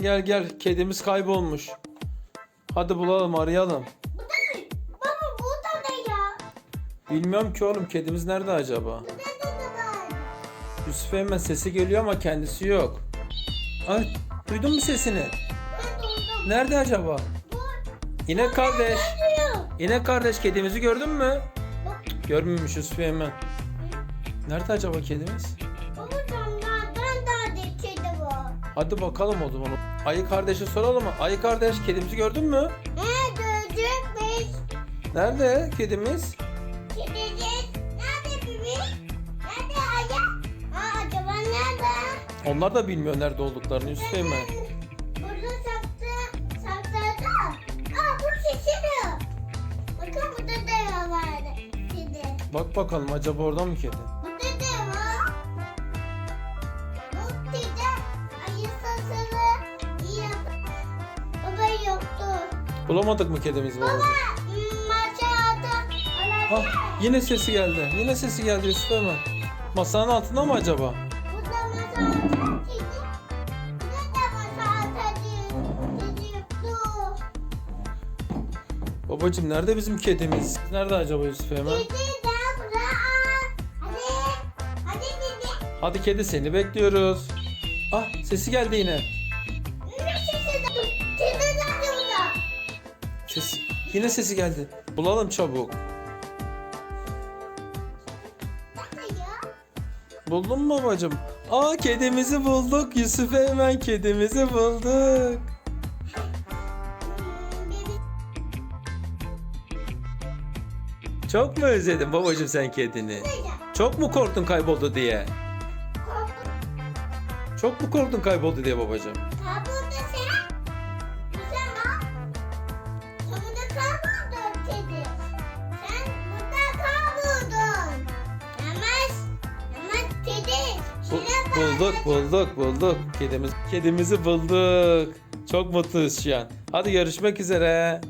Gel gel kedimiz kaybolmuş. Hadi bulalım arayalım. Bu da ne? Baba bu da ne ya? Bilmiyorum ki oğlum kedimiz nerede acaba? Yusuf Eymen sesi geliyor ama kendisi yok. Ay duydun mu sesini? Nerede acaba? İnek kardeş. İnek kardeş kedimizi gördün mü? Görmemiş Yusuf Eymen. Nerede acaba kedimiz? Hadi bakalım o zaman. Ayı kardeşe soralım mı? Ayı kardeş kedimizi gördün mü? Ne gördük biz? Nerede kedimiz? Gideceğiz. Nerede bebeğim? Nerede ayı? Aa acaba nerede? Onlar da bilmiyor nerede olduklarını Yusuf Eymen. Burada saktı, sakladı. Aa bu şişiyor. Bakın burada da vardı. Kedi. Bak bakalım acaba orada mı kedi? Burada da var. Bu kedi ayı sasını iyi Baba yoktu. Bulamadık mı babacığım? Baba maşada Ah olabilir. yine sesi geldi. Yine sesi geldi Yusuf Eymen. Masanın altında mı acaba? Burada masada kedi. Burada da masada kedi yoktu. Babacığım nerede bizim kedimiz? Nerede acaba Yusuf Eymen? Kedi de burada. Hadi. Hadi kedi. Hadi kedi seni bekliyoruz. Ah sesi geldi yine. Ne sesi? Kedi nerede? Ses, yine sesi geldi. Bulalım çabuk. Buldun mu babacığım? Aa kedimizi bulduk. Yusuf Eymen kedimizi bulduk. Çok mu özledin babacığım sen kedini? Çok mu korktun kayboldu diye? Çok mu korktun kayboldu diye babacığım? Kayboldu sen. Sen bak. Sonunda kayboldun kedi. Sen burada kayboldun. Yamaz. Yamaz kedi. Bu- bulduk bulduk bulduk. Kedimiz kedimizi bulduk. Çok mutluyuz şu an. Hadi görüşmek üzere.